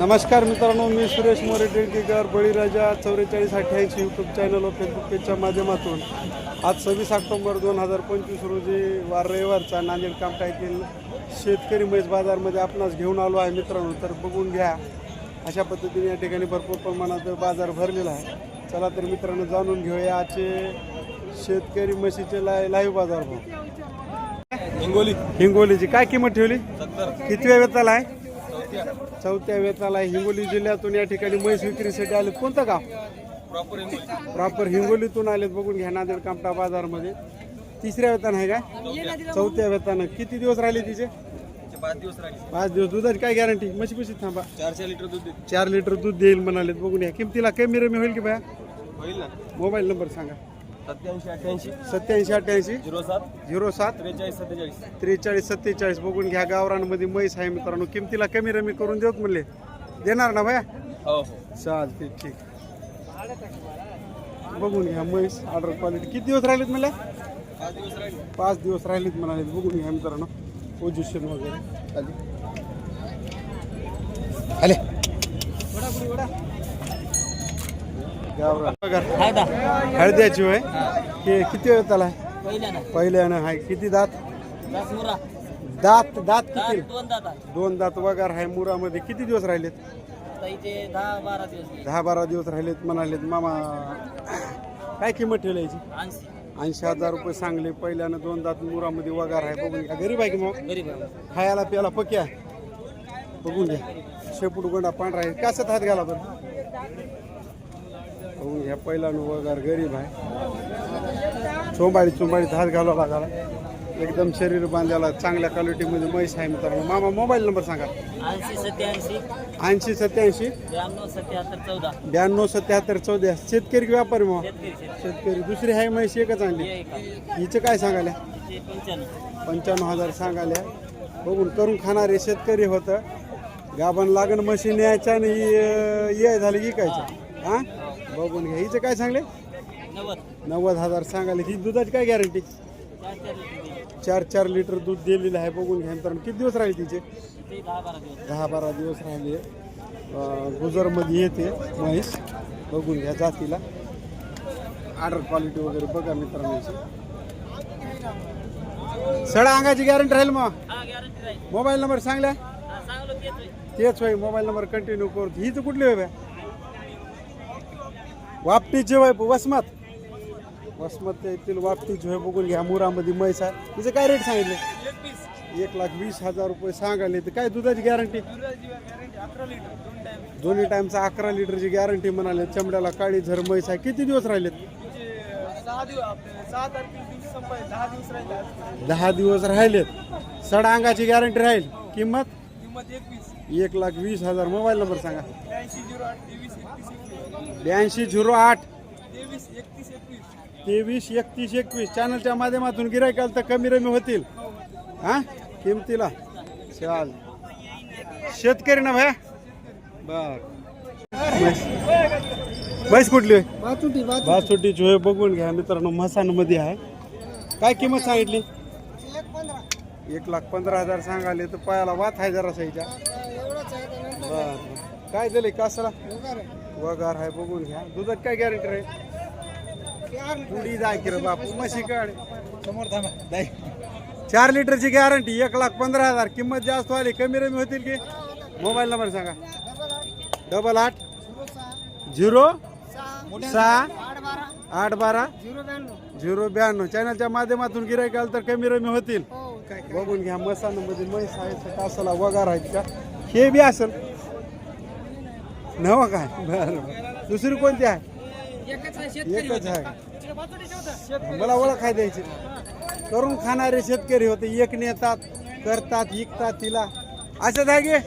नमस्कार मित्रांनो मी सुरेश मोरे टिळकेकर बळीराजा चौवेचाळीस अठ्ठ्याऐंशी यूट्यूब चॅनल व फेसबुक पेजच्या माध्यमातून आज सव्वीस ऑक्टोबर दोन हजार पंचवीस रोजी वार रविवारचा नांदेड कामठा येथील शेतकरी म्हैस बाजारमध्ये आपणास घेऊन आलो आहे मित्रांनो. तर बघून घ्या अशा पद्धतीने या ठिकाणी भरपूर प्रमाणात बाजार भरलेला आहे. चला तर मित्रांनो जाणून घेऊया आजचे शेतकरी म्हशीचे लाय लाईव्ह बाजार भाव. हिंगोली. हिंगोलीची. काय किंमत ठेवली? किती वेताला आहे? चौथ्या वेताला हिंगोली जिल्ह्यातून या ठिकाणी म्हैस विक्रीसाठी आलेत कोणतं गाव? प्रॉपर हिंगोली. प्रॉपर हिंगोलीतून आलेत बघून घ्या नांदेड कामटा बाजारमध्ये. तिसऱ्या वेतन आहे काय चौथ्या वेतानं. किती दिवस राहिले तिचे? पाच दिवस राहिले. पाच दिवस. दुधाची काय गॅरंटी म्हशी पशी थांबा. चारशे लिटर दूध चार लिटर दूध देईल म्हणालेत बघून घ्या किमतीला कमी रमी होईल की बाया होईल ना. मोबाईल नंबर सांगा. सत्याऐंशी अठ्ठ्याऐंशी. सत्याऐंशी अठ्ठ्याऐंशी. झिरो सात. झिरो सात. त्रेचाळीस सत्तेचाळीस. त्रेचाळीस सत्तेचाळीस. बघून घ्या गावरांमध्ये म्हैस आहे मित्रांनो. किमतीला कमी रमी करून देऊत म्हणले. देणार ना भया? हो हो. चालते ठीक. बघून घ्या म्हैस ऑर्डर क्वालिटी किती दिवस राहिलेत मला पाच दिवस राहिले. पाच दिवस राहिलेत म्हणाले. बघून घ्या मित्रांनो. पोझिशन वगैरे. खाली. आले पगार. हळद्याची होय? हे किती वेळ त्याला? पहिल्यानं. हाय. किती दात? दात दात किती? दोन दाता वगार आहे मुरामध्ये. किती दिवस राहिलेत? दहा बारा दिवस राहिलेत म्हणालेत मामा काय किंमत ठेवली याची? ऐंशी. हजार रुपये सांगले. पहिल्यानं दोन दात मुरामध्ये वगार आहे बघून घ्या. गरीब आहे की मग. खायला प्यायला पक्या? बघून घ्या. शेपूट गोंडा पांढरा आहे. कशात हात घाला बरं? बघून घ्या पहिल्यानं वगार गरीब आहे. चोंबाडी चोंबाडीत हात घालावा लागला एकदम शरीर बांधायला चांगल्या क्वालिटीमध्ये म्हैस आहे मित्रांनो. मामा मोबाईल नंबर सांगा. ऐंशी सत्याऐंशी. ऐंशी सत्याऐंशी. ब्याण्णव सत्याहत्तर चौदा. ब्याण्णव सत्याहत्तर चौदा. शेतकरी की व्यापारी मग? शेतकरी दुसरी आहे म्हैस एकच आणली. हिचं काय सांगायला? ते पंच्याण्णव. हजार सांगायला. बघून करून खाणारे शेतकरी होतं. गाभण लागण मशीन यायच्या आणि ये झाली विकायचं हा? बघून घ्या. हिचं काय सांगले? नव्वद हजार सांगायला ही दुधाची काय गॅरंटी चार चार लिटर दूध दिलेलं आहे बघून घ्या तर किती दिवस राहील तिचे? दहा बारा दिवस राहिले. गुजरमध्ये येते म्हैस बघून घ्या जातीला. ऑर्डर क्वालिटी वगैरे बघा मित्रांनो. सडा अंगाची गॅरंटी राहील मग? हा मोबाईल नंबर सांगलो तेच होईल. मोबाईल नंबर कंटिन्यू करतो हीच कुठली होय बा? वापटीची होय वसमत. वसमत येथील वापटीची होय बघून घ्या मुरामध्ये म्हैस आहे. तिचं काय रेट सांगितले? एक लाख वीस हजार रुपये सांगायले तर काय दुधाची गॅरंटी दोन्ही टाईमचा अकरा लिटरची गॅरंटी म्हणाले. चमड्याला काळी झर म्हैस आहे. किती दिवस राहिलेत? दहा दिवस राहिलेत. सडा अंगाची गॅरंटी राहील. किंमत? एक लाख वीस हजार. मोबाईल नंबर सांगा. ब्याऐंशी झिरो आठ. तेवीस एकतीस एकवीस. चॅनलच्या माध्यमातून गिरायकाल तर कमी रमी होतील. हा किमतीला. चाल. शेतकरी ना भया? बर. म्हैस. कुठली बासुटीची होय. बघून घ्या मित्रांनो मसानमध्ये आहे. काय किंमत सांगितली? एक लाख पंधरा हजार सांगाले तर पायाला वात आहे जरा साईच्या बर. काय दिले कासाला? वगार आहे बघून घ्या. दुधात काय गॅरंटी राहील? पुढी जाय की रे बापू म्हशी काढ. समोर थांबा. चार लिटरची गॅरंटी एक लाख पंधरा हजार. किंमत जास्त वाली कमी रमी होतील की? मोबाईल नंबर सांगा. डबल आठ झिरो सहा आठ बारा झिरो ब्याण्णव. चॅनलच्या माध्यमातून गिरायक आलं तर कमी रमी होतील. बघून घ्या मसाल्यामध्ये म्हैस आहे कासाला वगार आहेत का? हे बी असेल. नव काय? बरं बरं. दुसरी कोणती आहे? एकच आहे मला ओळख आहे द्यायची करून खाणारे शेतकरी होते. एक नेतात करतात विकतात तिला. आहे की?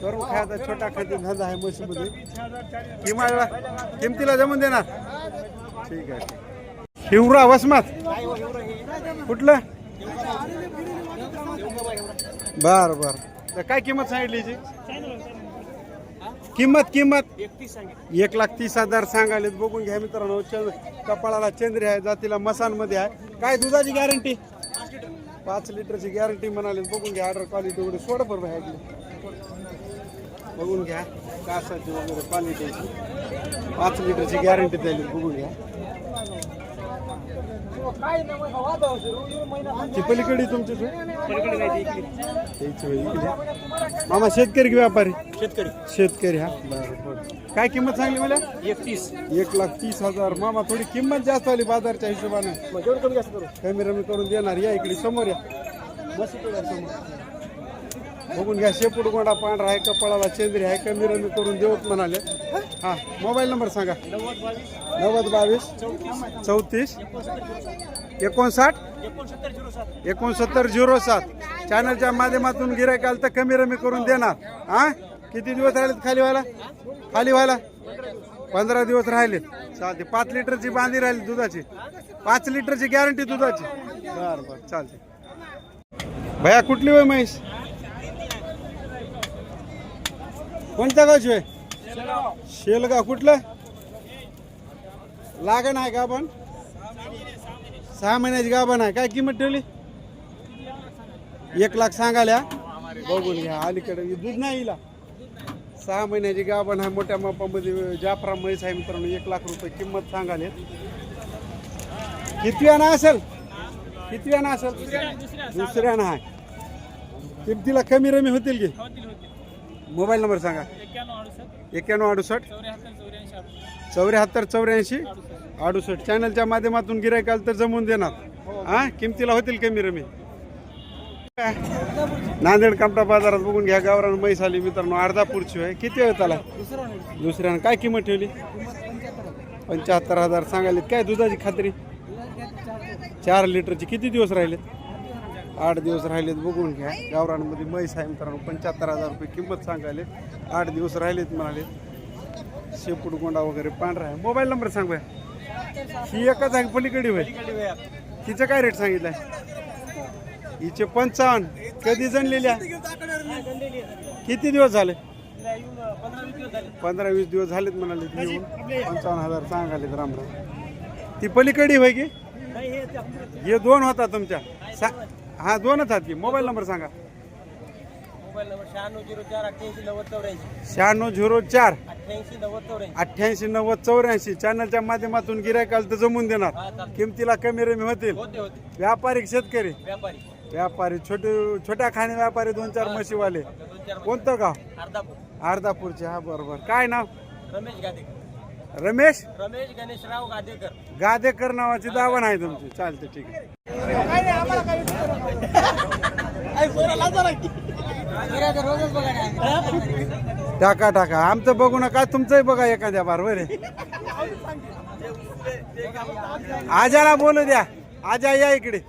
करून खायचा छोटा खाती धंदा आहे म्हशीमध्ये. किंवा किमतीला जमून देणार? ठीक आहे. हिवरा वसमत. कुठलं? बर बर. तर काय किंमत सांगितली किंमत किंमत. एक लाख तीस हजार सांगायलेत. बघून घ्या मित्रांनो च- कपाळाला चंद्री आहे जातीला मसानमध्ये आहे. काय दुधाची गॅरंटी पाच लिटरची गॅरंटी म्हणाले बघून घ्या ऑर्डर क्वालिटी वगैरे सोड बरोबर आहे बघून घ्या कासाची वगैरे क्वालिटीची पाच लिटरची गॅरंटी द्यायली बघून घ्या. ती पलीकडे तुमची होय इकडे. मामा शेतकरी की व्यापारी? शेतकरी. शेतकरी हा? बरं बरं. काय किंमत सांगली मला? एकतीस. एक लाख तीस हजार. मामा थोडी किंमत जास्त आली बाजारच्या हिशोबाने. मग जेवढं कमी जास्त करू. कमी रमी करून देणार. या इकडे समोर या. बस इकडे या समोर. बघून घ्या शेपूट गोंडा पांढरा आहे कपाळाला चेंद्री आहे कमी रमी करून देऊत म्हणाले. हा मोबाईल नंबर सांगा. नव्वद बावीस. चौतीस. एकोणसाठ? एकोणसत्तर झिरो सात. चॅनलच्या माध्यमातून गिरायक आलं तर कमी रमी करून देणार. हा किती दिवस राहिलेत खाली व्हायला? खाली व्हायला? पंधरा दिवस राहिलेत. चालते पाच लिटरची बांधी राहिली दुधाची. पाच लिटरची गॅरंटी दुधाची. बर बर. चालते भया कुठली होय म्हैस? कोणत्या गावची होय? शेलगाव. कुठलं? लागण आहे का पण सहा महिन्याची गाभण आहे. काय किंमत ठेवली? एक लाख सांगाल्या बघून घ्या अलीकडे. हे दूध नाही हिला. सहा महिन्याची गाभण आहे मोठ्या मापामध्ये जाफरा म्हैस आहे मित्रांनो. एक लाख रुपये किंमत सांगाले किती ना असेल? किती ना असेल? दुसऱ्यानं आहे. किमतीला कमी रमी होतील की? मोबाईल नंबर सांगा. एक्क्याण्णव अडुसष्ट. चौऱ्याहत्तर चौऱ्याऐंशी. अडुसष्ट. चॅनलच्या माध्यमातून गिरायकाल तर जमवून देणार. हा. किमतीला होतील कमी रमी. नांदेड कामटा बाजारात बघून घ्या गावरान म्हैस आली मित्रांनो अर्धापूरची आहे किती वेळ त्याला? दुसऱ्यानं काय किंमत ठेवली? पंच्याहत्तर हजार सांगायले काय दुधाची खात्री? चार लिटरची. किती दिवस राहिले? आठ दिवस राहिलेत. बघून घ्या. गावरानमध्ये म्हैस आहे मित्रांनो पंच्याहत्तर हजार रुपये किंमत सांगायले आठ दिवस राहिलेत म्हणाले. शेपूट गोंडा वगैरे पांढरा आहे. मोबाईल नंबर सांग बाय ही एकच आहे पलीकडी होय. हिचं काय रेट सांगितलाय? हिचे पंचावन्न. कधी जणलेल्या किती दिवस झाले? पंधरा वीस दिवस झालेत म्हणाले ती पंचावन्न हजार सांगाले रामराव ती पलीकडे होय की? हे दोन होता तुमच्या. हा दोनच आहात की? मोबाईल नंबर सांगा. मोबाईल नंबर शहाण्णव झिरो चार अठ्ठ्याऐंशी नव्वद चौऱ्याऐंशी. शहाण्णव झिरो चार. अठ्ठ्याऐंशी नव्वद चौऱ्याऐंशी. अठ्ठ्याऐंशी नव्वद चौऱ्याऐंशी. चॅनलच्या माध्यमातून गिरायकाल तर जमून देणार. किमतीला कमी रमी होतील. होते होते. व्यापारिक शेतकरी. व्यापारी. व्यापारी छोटे छोट्या खाणे व्यापारी दोन चार म्हशीवाले. दोन चार कोणतं गाव? अर्धापूर. अर्धापूरचे हा बरोबर काय नाव? रमेश गादेकर. रमेश? रमेश गणेशराव गादेकर. गादेकर नावाची दावण आहे तुमची. चालते ठीक आहे. टाका टाका. आमचं बघू नका तुमचंही बघा एखाद्या बार बरे आजाला बोलू द्या. आजा या इकडे.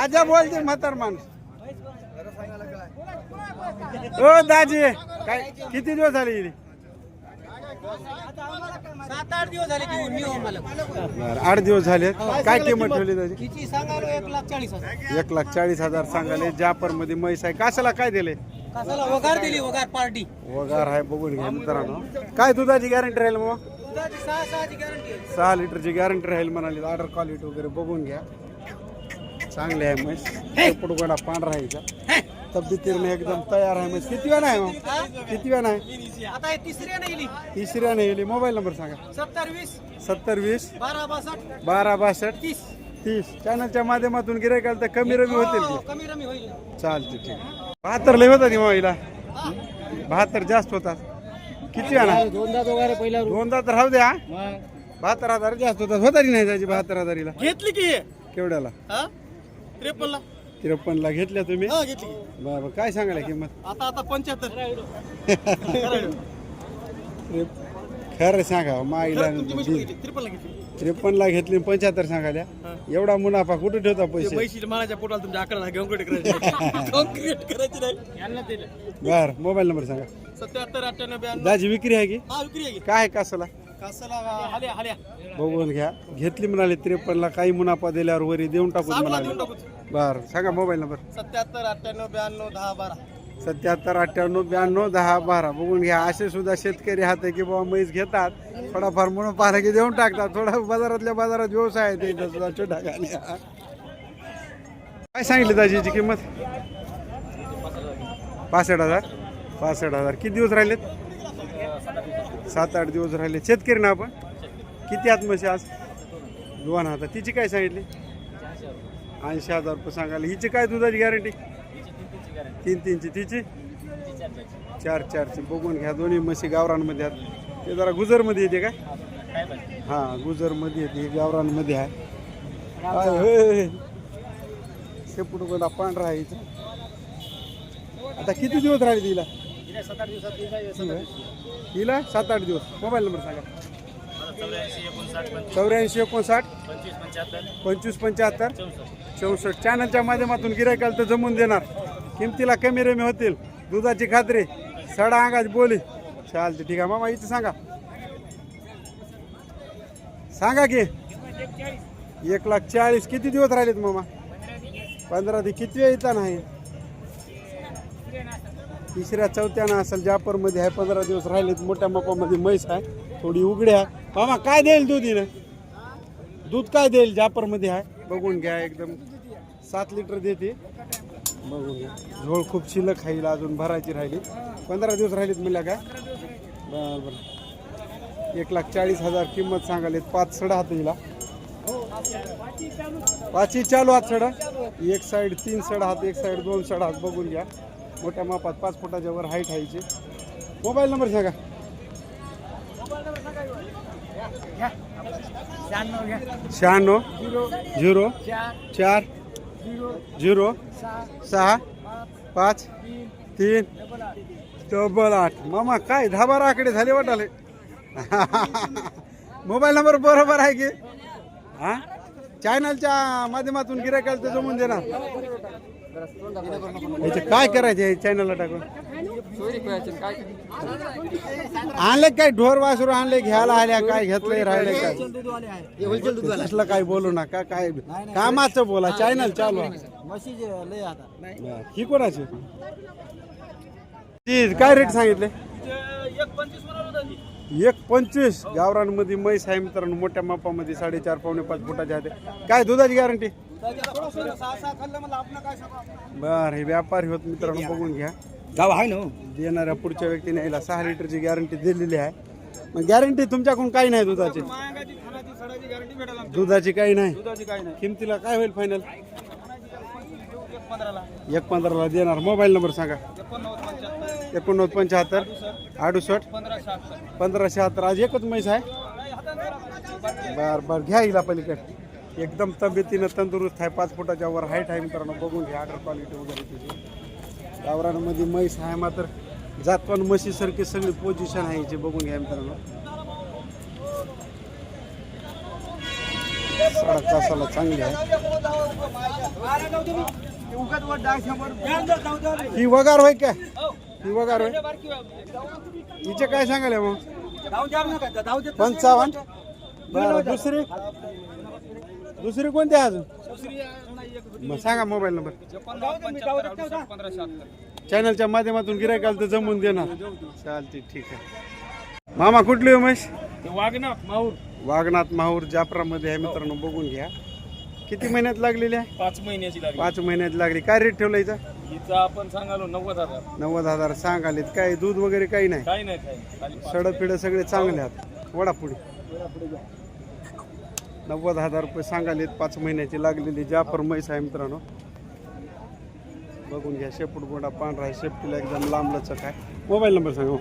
आजा बोलते म्हातार माणूस. ओ दाजी काय किती दिवस झाले सात आठ दिवस झाले मी हो मला बरं, आठ दिवस झाले काय किंमत ठेवली त्याची? किती एक लाख चाळीस हजार. एक लाख चाळीस हजार सांगाले जापरमध्ये म्हैस आहे. कासाला काय दिले? कसाला वगार दिली वगार पार्टी. वगार आहे बघून घ्या मित्रांनो. काय दुधाची गॅरंटी राहील मग? दुधाची सहा सहाची गॅरंटी आहे. सहा लिटरची गॅरंटी राहील म्हणाली. ऑर्डर क्वालिटी वगैरे बघून घ्या. चांगले आहे म्हैस. पुडगोडा पांढरा आहे हिचा. तब्येतीने एकदम तयार आहे म्हैस. किती वेळ आहे मग किती वेळ आहे आता हे तिसऱ्याने येईल मोबाईल नंबर सांगा. सत्तर वीस. सत्तर वीस. बारा बासष्ट. बारा बासष्ट. तीस. तीस. चॅनलच्या माध्यमातून गिरायकाल तर कमी रमी होतील की? हो, कमी रमी होईल. चालते ठीक बहात्तर लय होता ती मोबाईला? बहात्तर जास्त होतात. किती आणा? दोनदा दोघारे पहिला दोनदा तर राहू द्या. बहात्तर हजार जास्त होतात. होता की नाही त्याची बहात्तर हजारीला? घेतली की हे? केवढ्याला? हा? त्रेपन्नला. त्रेपन्नला घेतल्या तुम्ही? हा घेतली की. बरं काय सांगायला किंमत? आता आता पंच्याहत्तर. खरं सांगा माईला त्रिपन्नला घेतली. त्रेपन्नला घेतली पंच्याहत्तर सांगाल्या एवढा मुनाफा कुठे ठेवता पैसे? म्हैशीच्या माळाच्या पोटाला तुमच्या आकडा गंगोट करायची? कॉन्क्रीट करायची नाही. यांना दिलं. बर मोबाईल नंबर सांगा. सत्याहत्तर अठ्ठ्याण्णव ब्याण्णव. दाजी विक्री आहे की? हा विक्री आहे काय आहे कासाला? बघून घ्या. घेतली म्हणाले त्रेपन्नला काही मुनाफा दिल्यावर वरी देऊन टाकू म्हणाले. बर सांगा मोबाईल नंबर. सत्याहत्तर अठ्ठ्याण्णव ब्याण्णव दहा बारा. सत्याहत्तर अठ्ठ्याण्णव ब्याण्णव दहा बारा. बघून घ्या. असे सुद्धा शेतकरी हात आहे की बाबा म्हैस घेतात थोडाफार म्हणून पाहिलं की देऊन टाकतात. थोडा बाजारातल्या बाजारात व्यवसाय आहे त्यांचा सुद्धा छोटा काय सांगितली दाजीची किंमत? पासष्ट हजार. पासष्ट हजार. किती दिवस राहिलेत? सात आठ दिवस राहिले. शेतकरी ना आपण? किती आत म्हशी आज? दोन हजार तिची काय सांगितली? ऐंशी हजार रुपये सांगायला. हिची काय दुधाची गॅरंटी तीन तीनची. तिची? चार चारची. बघून घ्या. दोन्ही म्हशी गावरांमध्ये आहेत. ते जरा गुजरमध्ये येते का? हां गुजरमध्ये येते. हे गावरांमध्ये आहे. काय होय शेपूट गोडा पांढरा आहे आता किती दिवस राहिले तिला? हिला सात आठ दिवस. मोबाईल नंबर सांगा. चौऱ्याऐंशी एकोणसाठ पंचवीस. पंच्याहत्तर. चौसष्ट. चॅनलच्या माध्यमातून गिरायकाला तर जमून देणार. किमतीला कमी रमी होतील. दुधाची खात्री. सडा अंगाची बोली. चालते ठीक आहे. मामा इथं सांगा. सांगा की. एक लाख चाळीस. किती दिवस राहिलेत मामा? पंधरा ते किती वेळ येता नाही? तिसऱ्या चौथ्यानं असेल जापरमध्ये आहे पंधरा दिवस राहिलेत मोठ्या मापामध्ये म्हैस आहे थोडी उघड्या मामा काय देईल दूध हिनं दूध काय देईल जापरमध्ये आहे? बघून घ्या एकदम. सात लिटर देते. बघून घ्या. झोळ खूप शिल्लक खाईल अजून भरायची राहिली. पंधरा दिवस राहिलीत म्हणल्या काय बरं बरं. एक लाख चाळीस हजार किंमत सांगालीत पाच सडा हात हिला. पाचही चालू हात सडा. एक साईड तीन सडा हात एक साईड दोन सडा हात. बघून घ्या. मोठ्या मापात पाच फुटाच्या वर हाईट हायची मोबाईल नंबर सांगा. शहाण्णव झिरो चार झिरो सहा पाच तीन डबल आठ. मामा काय दहा बारा आकडे झाले वाटाले. मोबाईल नंबर बरोबर आहे की? हा? चॅनलच्या माध्यमातून गिरायकाला तर जमून देणार. याचे काय करायचे चॅनलला टाकून? आणले काय ढोर वासरू आणले घ्यायला आल्या काय घेतले राहिले काय? असलं काय बोलू नका काय कामाचं बोला चॅनल चालू ही कोणाची? ती काय रेट सांगितले? एक पंचवीस. गावरांमध्ये म्हैस आहे मित्रांनो मोठ्या मापामध्ये साडेचार पावणे पाच फुटाच्या आहे. काय दुधाची गॅरंटी बर हे व्यापारी होत मित्रांनो बघून घ्या. गाव आहे ना देणाऱ्या पुढच्या व्यक्तीने याला सहा लिटरची गॅरंटी दिलेली आहे. मग गॅरंटी तुमच्याकडून काही नाही दुधाची. दुधाची काही नाही. किमतीला काय होईल फायनल एक पंधराला. देणार. मोबाईल नंबर सांगा. एकोणनव्वद पंच्याहत्तर. अडुसष्ट. पंधरा शहात्तर आज एकच म्हैस आहे. बर बर. घ्या हिला पलीकडे. एकदम तब्येतीनं तंदुरुस्त आहे. पाच फुटाच्या वर हाईट आहे मित्रांनो. बघून घ्या आर्डर क्वालिटी वगैरे तिची गावरांमध्ये म्हैस आहे मात्र जातवान म्हशीसारखी सगळी पोझिशन आहे याची. बघून घ्या मित्रांनो. साडा तासाला चांगली आहे. ही वगार होय काय? ही वगार होय? हिचे काय सांगाले मग? पंचावन्न? बरं दुसरी? दुसरी कोणती आहे अजून? मग सांगा मोबाईल नंबर. चॅनलच्या माध्यमातून गिरायकाला तर जमून देणार. चालते ठीक आहे. मामा कुठली हो उमेश वागनाथ माहूर. वागनाथ माहूर जाफरामध्ये आहे मित्रांनो बघून घ्या. किती महिन्यात लागलेली आहे? पाच महिन्याची लागली. पाच महिन्यात लागली. काय रेट ठेवला हिचा? हिचा आपण सांगालो नव्वद हजार. नव्वद हजार सांगालेत. काय दूध वगैरे काही नाही? काही नाही काही खाली सड फिड सगळे चांगले आहेत. वडापुडी. नव्वद हजार रुपये सांगालेत पाच महिन्याची लागलेली जाफर म्हैस आहे मित्रांनो. बघून घ्या शेपूट गोडा पांढरा आहे शेपटीला एकदम लांब लचक आहे. मोबाईल नंबर सांगा हो.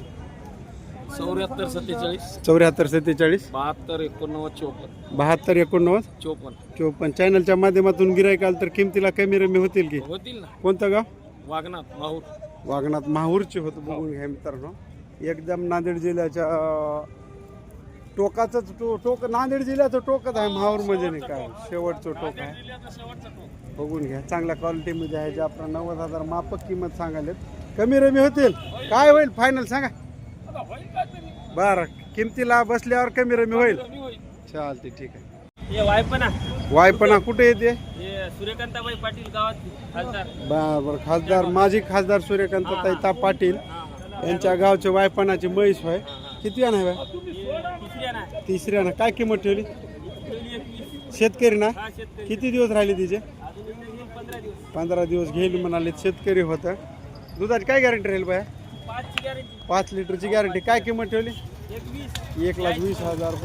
चौऱ्याहत्तर सत्तेचाळीस. चौऱ्याहत्तर सत्तेचाळीस. बहात्तर एकोणनव्वद चोपन्न. बहात्तर एकोणनव्वद. चोपन्न. चोपन्न. चॅनलच्या माध्यमातून गिरायकाल तर किमतीला कमी रमी होतील की? होतील ना. कोणतं गाव? वागनाथ माहूर. वागणात माहूरचे होतं बघून घ्या मित्रांनो. एकदम नांदेड जिल्ह्याच्या अं, टोकाचंच टो टोक नांदेड जिल्ह्याचं टोकच आहे माहूर म्हणजे नाही काय शेवटचं टोक आहे. बघून घ्या चांगल्या क्वालिटीमध्ये आहे. जे आपण नव्वद हजार मापक किंमत सांगालेत कमी रमी होतील. काय होईल? फायनल सांगा. बरं किमतीला बसल्यावर कमी रमी होईल. चालते ठीक आहे. हे वायपणा. वायपणा कुठे येते? सूर्यकांताबाई पाटील गावात बर खासदार माजी खासदार सूर्यकांत ताईता पाटील. यांच्या गावचे वायपणाची म्हैस होय. किती आहे तिसऱ्या ना तिसऱ्यानं काय किंमत ठेवली? शेतकरी ना? किती दिवस राहिले तिचे? पंधरा दिवस. घेईल म्हणाले शेतकरी होतं. दुधाची काय गॅरंटी राहील बाय? पाच लिटरची गॅरंटी काय किंमत ठेवली? एक लाख वीस हजार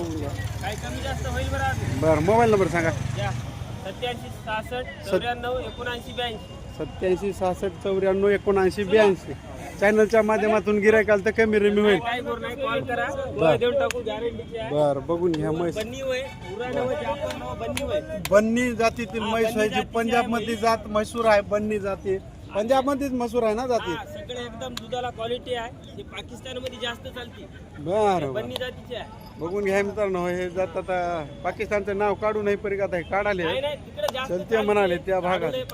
बरं मोबाईल नंबर सांगा. सत्याऐंशी सहासष्ट चौऱ्याण्णव एकोणऐंशी ब्याऐंशी. सत्याऐंशी सहासष्ट चौऱ्याण्णव एकोणऐंशी ब्याऐंशी. चॅनलच्या माध्यमातून गिरायकाल तर कमी रमी होईल. काय करू नाही कॉल करा. वय देऊन टाकू गॅरंटीची आहे. बरं बघून घ्या म्हैस. बन्नी वय उरा नव जापर नव बन्नी वय बन्नी जातीतील म्हैस आहे जी पंजाब मधली जात म्हैसूर आहे बन्नी जाती. पंजाब मध्येच म्हसूर आहे ना जाती हा सगळे एकदम दुधाला क्वालिटी आहे. ते पाकिस्तानमध्ये जास्त चालते. बरं बन्नी जातीची आहे. बरं बघून घ्या मित्रांनो हे जात आता पाकिस्तानचं नाव काढू नाही परी आता हे काढाले. नाही नाही तिकडे जास्त चलते चालते. म्हणाले त्या भागात. चांगलं आहे.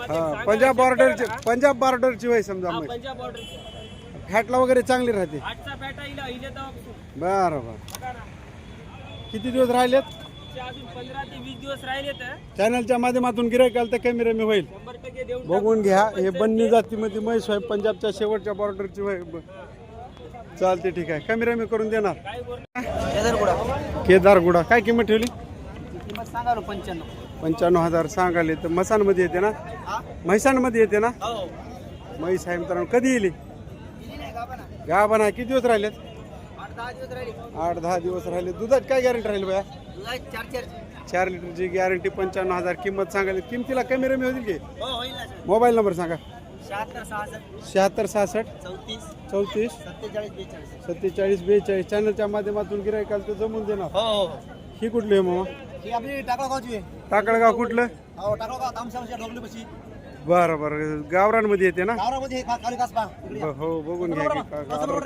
हा सांगा पंजाब ना, बॉर्डरची पंजाब बॉर्डरची वय समजा पंजाब बॉर्डर फॅटला वगैरे चांगली राहते. आजचा बॅटा इला इले तर बरं बरं. बघा ना. किती दिवस राहिलेत? तिचे अजून पंधरा ते वीस दिवस राहिले तर चॅनलच्या माध्यमातून गिरायकाल तर कमी रमी होईल. शंभर टक्के देऊन बघून घ्या हे बन्नी जातीमध्ये म्हैस आहे पंजाबच्या शेवटच्या बॉर्डरची चालते ठीक आहे. कमी रमी करून देणार. काय करू केदारगुडा. काय किंमत ठेवली? किंमत पंच्याण्णव. पंच्याण्णव हजार सांगाले तर मसानमध्ये येते ना? म्हैसाणमध्ये येते ना? हो. म्हैस आहे मित्रांनो कधी येईल गाभण आहे किती दिवस राहिलेत? आठ दहा दिवस राहिले. आठ दहा दिवस राहिले. दुधात काय गॅरंटी राहील बया? चार लिटरची गॅरंटी पंच्याण्णव हजार किंमत सांगायला किमतीला कमी रमी होतील की? हो मोबाईल नंबर सांगा. शहात्तर सहासष्ट. चौतीस. सत्तेचाळीस बेचाळीस. चॅनलच्या माध्यमातून गिरायकाल तर जमून देणार. हो हो ही. कुठली आहे मामा? ही टाकळगाव कुठलं? हो बरं बरं. गावरांमध्ये येते ना? हो बघून घ्या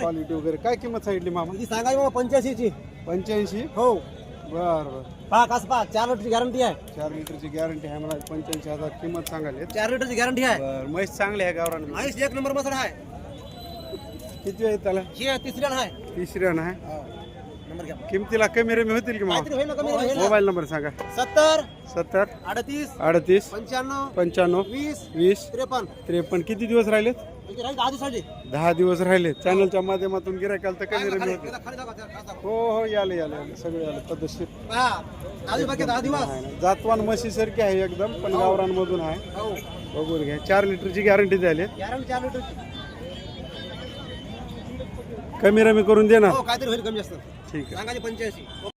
क्वालिटी वगैरे. काय किंमत सांगितली मामा? सांगायची पंच्याऐंशी? हो. बरं बरं. पहा कासबा चार लिटरची गॅरंटी आहे. चार लिटरची गॅरंटी आहे मला पंच्याऐंशी हजार किंमत सांगाले चार लिटरची गॅरंटी आहे. बरं म्हैस चांगली आहे गावरान आयुष एक नंबर मसाला आहे. किती आहे त्याला? ही तिसऱ्या आहे. तिसऱ्या आहे नंबर घ्या. किमतीला कमी रमी होतील की काहीतरी होईल ना कमी मामा होईल ना. मोबाईल नंबर सांगा. सत्तर सत्तर अडतीस अडतीस पंच्याण्णव पंच्याण्णव वीस वीस त्रेपन्न. त्रेपन्न. किती दिवस राहिलेत? म्हणजे राहील? दहा दिवसाची दहा दिवस राहिले. चॅनलच्या माध्यमातून गिरायकाल तर कमी रमी होते. हो हो याले याले याले. सगळे आले. पद्धतशीर. जातवान म्हशी सारखी आहे एकदम पण गावरांमधून आहे. हो. बघून घ्या. चार लिटरची गॅरंटी द्यायला कमी रमी करून हो होईल कमी जास्त. ठीक आहे. पंच्याऐंशी.